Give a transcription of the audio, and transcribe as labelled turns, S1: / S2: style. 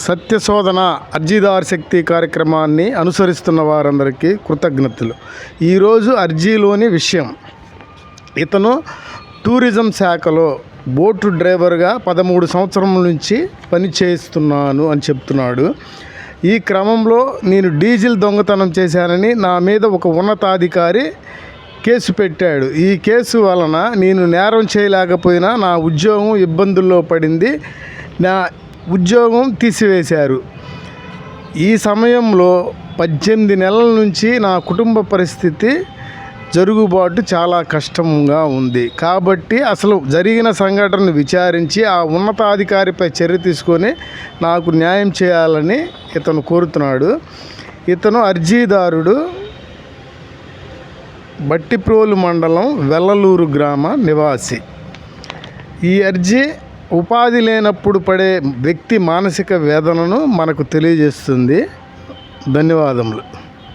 S1: సత్యశోధన అర్జీదారు శక్తి కార్యక్రమాన్ని అనుసరిస్తున్న వారందరికీ కృతజ్ఞతలు. ఈరోజు అర్జీలోని విషయం. ఇతను టూరిజం శాఖలో బోటు డ్రైవర్గా పదమూడు సంవత్సరం నుంచి పని చేస్తున్నాను అని చెప్తున్నాడు. ఈ క్రమంలో నేను డీజిల్ దొంగతనం చేశానని నా మీద ఒక ఉన్నతాధికారి కేసు పెట్టాడు. ఈ కేసు వలన నేను నేరం చేయలేకపోయినా నా ఉద్యోగం ఇబ్బందుల్లో పడింది. నా ఉద్యోగం తీసివేశారు. ఈ సమయంలో పద్దెనిమిది నెలల నుంచి నా కుటుంబ పరిస్థితి జరుగుబాటు చాలా కష్టంగా ఉంది. కాబట్టి అసలు జరిగిన సంఘటనను విచారించి ఆ ఉన్నతాధికారిపై చర్య తీసుకొని నాకు న్యాయం చేయాలని ఇతను కోరుతున్నాడు. ఇతను అర్జీదారుడు బట్టిప్రోలు మండలం వెల్లలూరు గ్రామ నివాసి. ఈ అర్జీ ఉపాధి లేనప్పుడు పడే వ్యక్తి మానసిక వేదనను మనకు తెలియజేస్తుంది. ధన్యవాదములు.